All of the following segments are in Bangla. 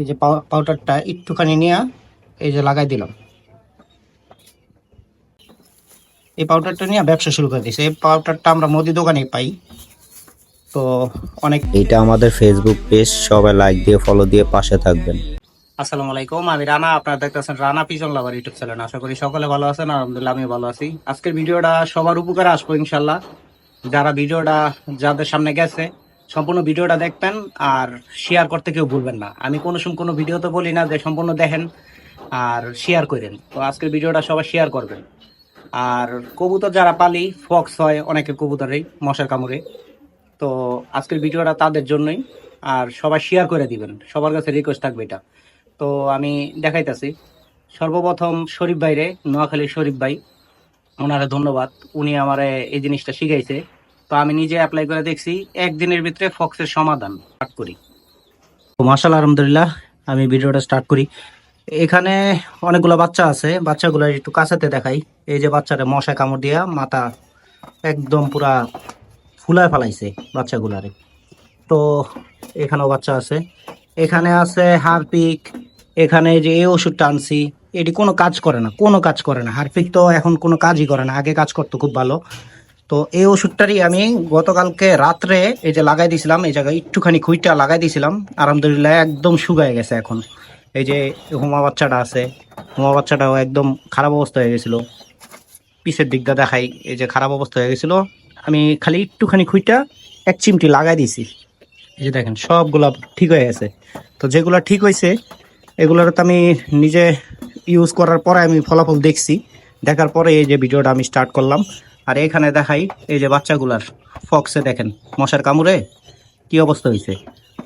এই যে পাউডারটা একটুখানি নিয়ে এই যে লাগাই দিলাম। এই পাউডারটা নিয়ে ব্যবসা শুরু করে দিয়েছে। এই পাউডারটা আমরা মুদি দোকানে পাই। তো অনেক এটা আমাদের ফেসবুক পেজ সবাই লাইক দিয়ে ফলো দিয়ে পাশে থাকবেন। আসসালামু আলাইকুম আমি রানা আপনারা দেখতেছেন Rana pigeon lover YouTube channel আশা করি সকলে ভালো আছেন আলহামদুলিল্লাহ আমি ভালো আছি। আজকের ভিডিওটা সবার উপকারে আসব ইনশাল্লাহ যারা ভিডিওটা যাদের সামনে গেছে সম্পূর্ণ ভিডিওটা দেখবেন আর শেয়ার করতে কেউ ভুলবেন না। আমি কোনো সময় কোনো ভিডিওতে বলি না যে সম্পূর্ণ দেখেন আর শেয়ার করেন। তো আজকের ভিডিওটা সবাই শেয়ার করবেন। আর কবুতর যারা পালি ফক্স হয়, অনেকের কবুতরেই মশার কামড়ে। তো আজকের ভিডিওটা তাদের জন্যই। আর সবাই শেয়ার করে দিবেন। সবার কাছে রিকোয়েস্ট থাকবে এটা। তো আমি দেখাইতেছি। সর্বপ্রথম শরীফ ভাইরে নোয়াখালী শরীফ ভাই। ওনারে ধন্যবাদ। উনি আমারে এই জিনিসটা শিখাইছে। তো আমি নিজে অ্যাপ্লাই করে দেখছি, একদিনের ভিতরে ফক্সের সমাধান স্টার্ট করি। তো মাসাল আলহামদুলিল্লাহ, আমি ভিডিওটা স্টার্ট করি। এখানে অনেকগুলো বাচ্চা আছে, বাচ্চাগুলো একটু কাছাতে দেখাই। এই যে বাচ্চাটা মশা কামড় দিয়া মাথা একদম পুরা ফুলায় ফেলাইছে বাচ্চাগুলারে। তো এখানেও বাচ্চা আছে। এখানে আছে হারপিক, এখানে যে এই ওষুধটা আনছি, এটি কোনো কাজ করে না, কোনো কাজ করে না। হারপিক তো এখন কোনো কাজই করে না, আগে কাজ করতো খুব ভালো। তো এই ওষুধটারই আমি গতকালকে রাত্রে এই যে লাগাই দিয়েছিলাম এই জায়গায় একটুখানি খুঁইটা লাগাই দিয়েছিলাম আলহামদুলিল্লাহ একদম শুকায় গেছে এখন। এই যে হোমা বাচ্চাটা আছে, হোমা বাচ্চাটাও একদম খারাপ অবস্থা হয়ে গেছিল। পিছের দিকটা দেখাই, এই যে খারাপ অবস্থা হয়ে গেছিল। আমি খালি একটুখানি খুঁইটা, এক চিমটি লাগাই দিয়েছি এই যে দেখেন, সবগুলা ঠিক হয়ে গেছে। তো যেগুলা ঠিক হয়েছে এগুলোর তো আমি নিজে ইউজ করার পরে আমি ফলাফল দেখছি। দেখার পরে এই যে ভিডিওটা আমি স্টার্ট করলাম। আর এখানে দেখাই এই যে বাচ্চাগুলার ফক্সে দেখেন, মশার কামড়ে কি অবস্থা হয়েছে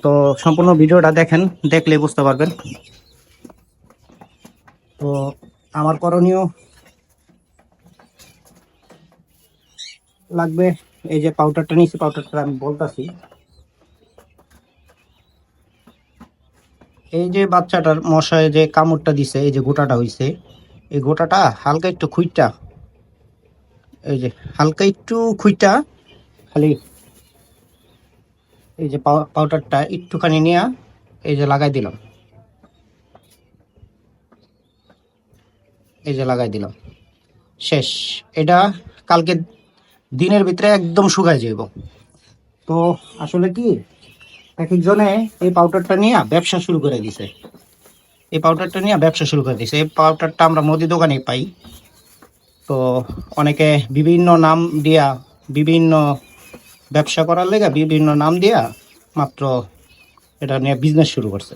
তো সম্পূর্ণ ভিডিওটা দেখেন, দেখলে বুঝতে পারবেন। তো আমার করণীয় লাগবে এই যে পাউডারটা নিয়েছি পাউডারটা আমি বলতেছি। এই যে বাচ্চাটার মশায় যে কামড়টা দিছে, এই যে গোটাটা হইছে, এই গোটাটা হালকা একটু খুইটা এই যে, হালকা একটু খুইটা, খালি এই যে পাউডারটা একটুখানি নিয়ে এই যে লাগাই দিলাম। এই যে লাগাই দিলাম। শেষ। এটা কালকে দিনের ভিতরে একদম শুকায় যাইব। তো আসলে কি এক একজনে এই পাউডারটা নিয়ে ব্যবসা শুরু করে দিছে। এই পাউডারটা নিয়ে ব্যবসা শুরু করে দিছে। এই পাউডারটা আমরা মুদি দোকানে পাই। তো অনেকে বিভিন্ন নাম দিয়া বিভিন্ন ব্যবসা করার লেগে বিভিন্ন নাম দিয়া মাত্র এটা নিয়ে বিজনেস শুরু করছে।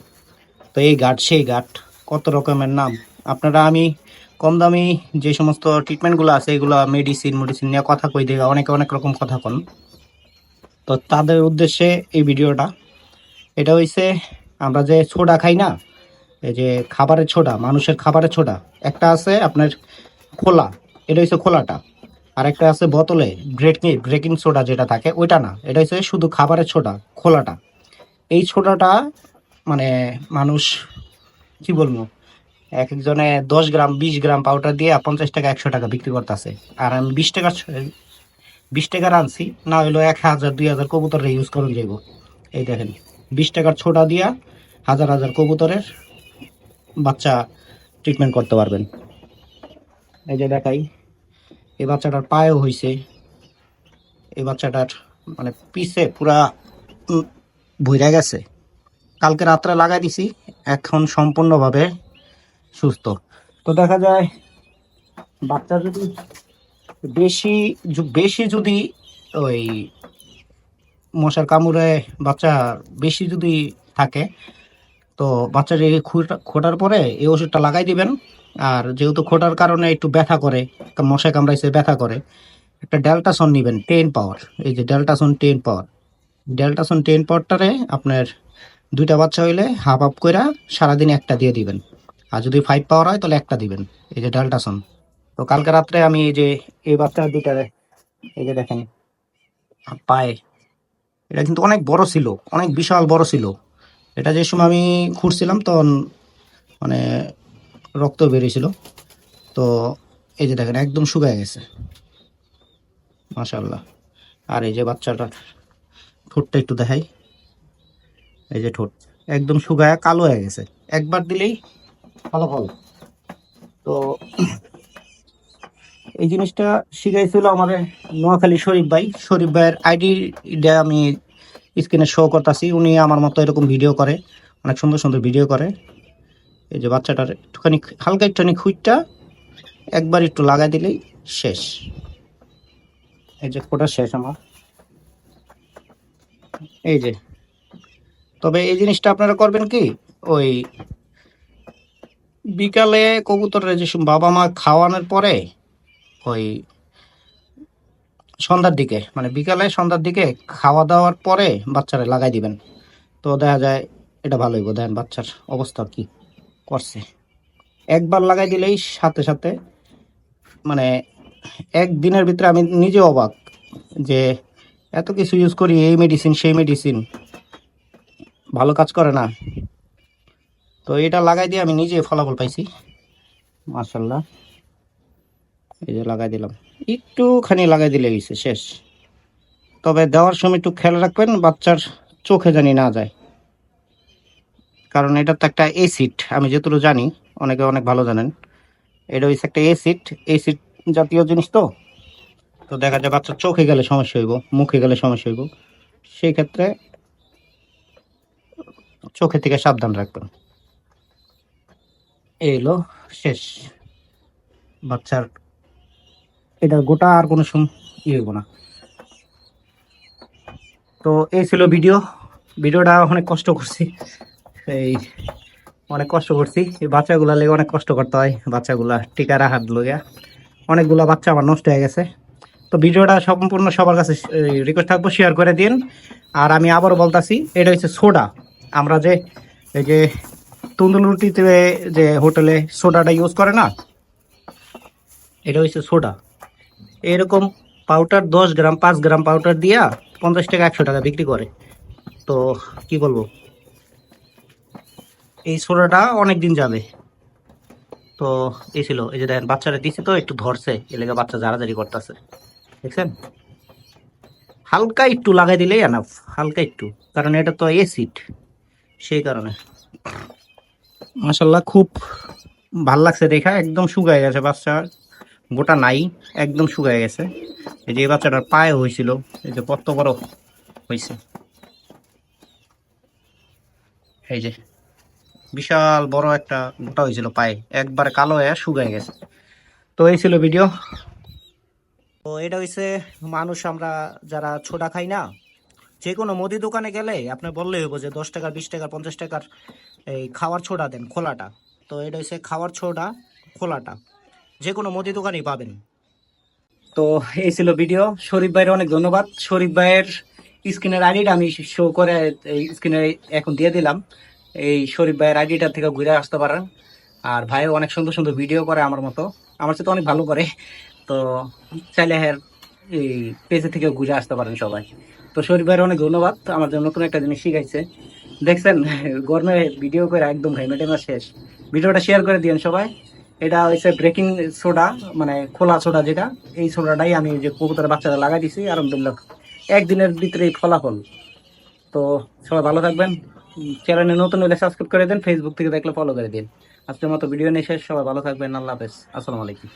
তো এই গাঠ সেই গাঠ কত রকমের নাম? আপনারা আমি কম দামি যে সমস্ত ট্রিটমেন্টগুলো আছে, এগুলো মেডিসিন মেডিসিন নিয়ে কথা কই দেয় অনেকে অনেক রকম কথা কন। তো তাদের উদ্দেশ্যে এই ভিডিওটা। এটা হইছে আমরা যে ছোটা খাই না, এই যে খাবারের ছোটা মানুষের খাবারের ছোটা একটা আছে আপনার খোলা। এটা হচ্ছে খোলাটা। আর একটা আছে বোতলে ব্রেকিং ব্রেকিং সোডা যেটা থাকে, ওইটা না। এটা হচ্ছে শুধু খাবারের ছোটা খোলাটা। এই ছোটাটা মানে মানুষ, কি বলব এক একজনে দশ গ্রাম, বিশ গ্রাম পাউডার দিয়ে পঞ্চাশ টাকা, একশো টাকা বিক্রি করতেছে। আর আমি বিশ টাকা বিশ টাকার আনছি, না হইল এক হাজার, দুই হাজার কবুতর ইউজ করুন যাইব। এই দেখেন, বিশ টাকার ছোটা দিয়া হাজার হাজার কবুতরের বাচ্চা ট্রিটমেন্ট করতে পারবেন। এই যে দেখাই। এই বাচ্চাটার পায়েও হইছে। এই বাচ্চাটার মানে পিছে পুরা ভুইরা গেছে। কালকে রাত্রে লাগাই দিছি, এখন সম্পূর্ণভাবে সুস্থ। তো দেখা যায়, বাচ্চা যদি বেশি বেশি যদি ওই মশার কামড়ে বাচ্চা বেশি যদি থাকে, তো বাচ্চার খোটার পরে এই ওষুধটা লাগাই দিবেন। আর যেহেতু খোটার কারণে একটু ব্যথা করে মশা কামড়াইছে, ব্যথা করে, একটা ডেল্টাসন নেবেন টেন পাওয়ার এই যে ডেল্টাসন টেন পাওয়ার ডেল্টাসন টেন পাওয়ারটারে আপনার দুইটা বাচ্চা হইলে হাফ হাফ করে সারাদিন একটা দিয়ে দিবেন। আর যদি ফাইভ পাওয়ার হয়, তাহলে একটা দিবেন, এই যে ডেল্টাসন। তো কালকে রাত্রে আমি এই যে, এই বাচ্চা দুইটারে, এই যে দেখেন পায়ে, এটা কিন্তু অনেক বড় ছিল, অনেক বিশাল বড় ছিল। এটা যে সময় আমি খুঁড়ছিলাম, তখন মানে রক্ত বেরিয়েছিল। তো এই যে দেখেন, একদম শুকায় গেছে। মাশাল্লাহ আর এই যে বাচ্চাটার ঠোঁটটা একটু দেখাই। এই যে ঠোঁট, একদম শুকায় কালো হয়ে গেছে। একবার দিলেই ফলাফল। তো এই জিনিসটা শিখাইছিল আমাদের নোয়াখালী শরীফ ভাই। শরীফ ভাইয়ের আইডিটা আমি স্ক্রিনে শো করতেছি। উনি আমার মতো এরকম ভিডিও করে, অনেক সুন্দর সুন্দর ভিডিও করে। এই যে বাচ্চাটার একটুখানি হালকা একটুখানি খুঁটটা একবার একটু লাগাই দিলেই শেষ। এই যে ফোটা শেষ আমার। এই যে। তবে এই জিনিসটা আপনারা করবেন কি? ওই বিকালে কবুতরের যে বাবা মা খাওয়ানোর পরে ওই সন্ধ্যার দিকে মানে বিকালে সন্ধ্যার দিকে খাওয়া দাওয়ার পরে বাচ্চারা লাগাই দিবেন। তো দেখা যায় এটা ভালোই দেখেন বাচ্চার অবস্থা কি? করছে। একবার লাগাই দিলেই সাথে সাথে মানে একদিনের ভিতরে আমি নিজে অবাক যে এত কিছু ইউজ করি, এই মেডিসিন সেই মেডিসিন ভালো কাজ করে না। তো এটা লাগাই দিয়ে আমি নিজে ফলাফল পাইছি। মার্শাল্লাহ এই যে লাগাই দিলাম। একটুখানি লাগাই দিলে গেছে শেষ। তবে দেওয়ার সময় একটু খেয়াল রাখবেন, বাচ্চার চোখে জানি না যায়। কারণ এটা তো একটা এসিড আমি যেটুকু জানি, অনেকে অনেক ভালো জানেন। এটা হচ্ছে একটা এসিড এসিড জাতীয় জিনিস তো। তো দেখা যায় বাচ্চা চোখে গেলে সমস্যা হইব, মুখে গেলে সমস্যা হইব। সেই ক্ষেত্রে চোখে থেকে সাবধান রাখবেন। এই হলো শেষ। বাচ্চার, এটা গোটা আর কোনো সম ইয়ে না। তো এই ছিল ভিডিও। ভিডিওটা অনেক কষ্ট করছি। এই অনেক কষ্ট করছি। এই বাচ্চাগুলা লেগে অনেক কষ্ট করতে হয়, বাচ্চাগুলা টিকা রাখার লইয়া। অনেকগুলা বাচ্চা আমার নষ্ট হয়ে গেছে। তো ভিডিওটা সম্পূর্ণ সবার কাছে রিকোয়েস্ট থাকব শেয়ার করে দিন আর আমি আবারও বলতাছি, এটা হচ্ছে সোডা। আমরা যে, এই যে তন্দুর রুটিতে যে হোটেলে সোডাটা ইউজ করে না, এটা হচ্ছে সোডা। এরকম পাউডার দশ গ্রাম, পাঁচ গ্রাম পাউডার দিয়া পঞ্চাশ টাকা, একশো টাকা বিক্রি করে। তো কি বলব? এই সোডাটা অনেক দিন যাবে। তো এই ছিল, এই যে দেখেন, বাচ্চারা দিছে তো, একটু ধরছে এলাকা বাচ্চা জারাজারি করতেছে। দেখছেন? হালকা একটু লাগাই দিলেই এনাফ হালকা একটু, কারণ এটা তো এসিড সেই কারণে। মাসাল্লাহ খুব ভালো লাগছে দেখা, একদম শুকায় গেছে বাচ্চা, গোটা নাই, একদম শুকায় গেছে। এই যে বাচ্চাটার পায়ে হয়েছিল, এই যে কত বড় হয়েছে। এই যে বিশাল বড় একটা গোটা হয়েছিল পায়ে। একবারে কালো হয়ে শুকায় গেছে। তো এই ছিল ভিডিও। তো এটা হচ্ছে মানুষ আমরা যারা ছোটা খাই না যে কোনো মুদি দোকানে গেলে আপনি বললেই হইব যে দশ টাকা, বিশ টাকা, পঞ্চাশ টাকার এই খাওয়ার ছোটা দেন, খোলাটা। তো এটা হচ্ছে খাওয়ার ছোটা খোলাটা। যে কোনো মুদি দোকানেই পাবেন। তো এই ছিল ভিডিও। শরীফ ভাইয়ের অনেক ধন্যবাদ। শরীফ ভাইয়ের স্ক্রিনের আইডিটা আমি শো করে স্ক্রিনে এখন দিয়ে দিলাম। এই শরীফ ভাইয়ের আইডিটা থেকে ঘুরে আসতে পারেন। আর ভাইও অনেক সুন্দর সুন্দর ভিডিও করে আমার মতো। আমার সাথে অনেক ভালো করে। তো চাইলে হ্যাঁ এই পেজে থেকে ঘুরে আসতে পারেন সবাই। তো শরীফ ভাইয়ের অনেক ধন্যবাদ। আমার জন্য নতুন একটা জিনিস শিখাইছে। দেখছেন, গরমে ভিডিও করে একদম ঘাইমেটেমা শেষ। ভিডিওটা শেয়ার করে দিন সবাই। এটা হচ্ছে ব্রেকিং সোডা মানে খোলা সোডা যেটা। এই সোডাটাই আমি যে কবুতরের বাচ্চারা লাগাই দিছি, আলহামদুলিল্লাহ। একদিনের ভিতরে ফলাফল। তো সবাই ভালো থাকবেন। চ্যানেলে নতুন হলে সাবস্ক্রাইব করে দেন ফেসবুক থেকে দেখলে ফলো করে দিন। আজকের মতো ভিডিও নিয়ে শেষ, সবাই ভালো থাকবেন, আল্লাহ হাফেজ, আসসালামু আলাইকুম।